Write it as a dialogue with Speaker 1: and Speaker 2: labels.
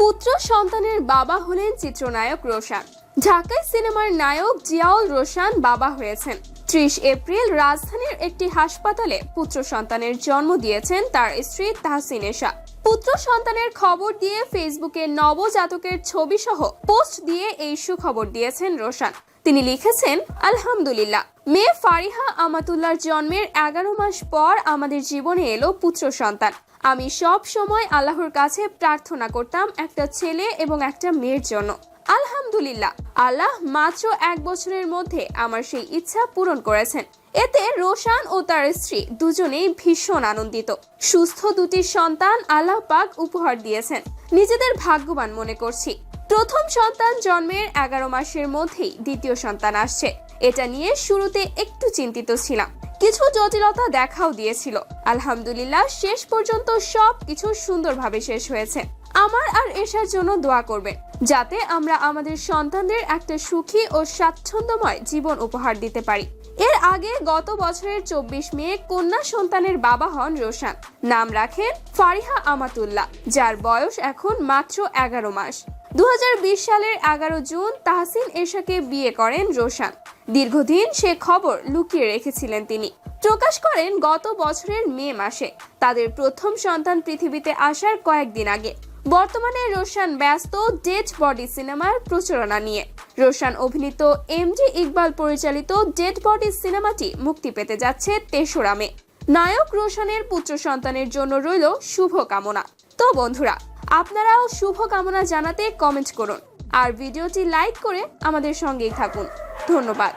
Speaker 1: পুত্র সন্তানের বাবা হলেন চিত্রনায়ক রোশান। ঢাকায় সিনেমার নায়ক জিয়াউল রোশান বাবা হয়েছেন। ত্রিশ এপ্রিল রাজধানীর একটি হাসপাতালে পুত্র সন্তানের জন্ম দিয়েছেন তার স্ত্রী তাহসিন এশা। পুত্র সন্তানের খবর দিয়ে ফেসবুকে নবজাতকের ছবি সহ পোস্ট দিয়ে এই সুখবর দিয়েছেন রোশান। তিনি লিখেছেন, আলহামদুলিল্লাহ। মেয়ে ফারিহা আমাতুল্লার জন্মের এগারো মাস পর আমাদের জীবনে এলো পুত্র সন্তান। আমি সব সময় আল্লাহর কাছে প্রার্থনা করতাম একটা ছেলে এবং একটা মেয়ের জন্য। আলহামদুলিল্লাহ, আল্লাহ মাত্র এক বছরের মধ্যে আমার সেই ইচ্ছা পূরণ করেছেন। এতে রোশান ও তার স্ত্রী দুজনেই ভীষণ আনন্দিত। সুস্থ দুটি সন্তান আল্লাহ পাক উপহার দিয়েছেন। নিজেদের ভাগ্যবান মনে করছি। প্রথম সন্তান জন্মের এগারো মাসের মধ্যেই দ্বিতীয় সন্তান আসছে। এটা নিয়ে শুরুতে একটু চিন্তিত ছিলাম। কিছু জটিলতা দেখাও দিয়েছিল। আলহামদুলিল্লাহ, শেষ পর্যন্ত সব কিছু সুন্দরভাবে শেষ হয়েছে। আমার আর এশার জন্য দোয়া করবেন, যাতে আমরা আমাদের সন্তানদের একটা সুখী ও স্বাচ্ছন্দ্যময় জীবন উপহার দিতে পারি। এর আগে গত বছরের চব্বিশ মে কন্যা সন্তানের বাবা হন রোশান। নাম রাখেন ফারিহা আমাতুল্লাহ, যার বয়স এখন মাত্র এগারো মাস। দু হাজার বিশ সালের এগারো জুন তাহসিন এশাকে বিয়ে করেন রোশান। দীর্ঘদিন সে খবর লুকিয়ে রেখেছিলেন তিনি। প্রকাশ করেন গত বছরের মে মাসে। তাদের প্রথম সন্তান পৃথিবীতে আসার কয়েকদিন আগে। বর্তমানে রোশান ব্যস্ত ডেড বডি সিনেমার প্রচারণা নিয়ে। রোশান অভিনীত এমজি ইকবাল পরিচালিত ডেড বডি সিনেমাটি মুক্তি পেতে যাচ্ছে তেসরা মে। নায়ক রোশানের পুত্র সন্তানের জন্য রইল শুভ কামনা তো বন্ধুরা আপনারাও শুভ কামনা জানাতে কমেন্ট করুন। আর ভিডিওটি লাইক করে আমাদের সঙ্গেই থাকুন। ধন্যবাদ।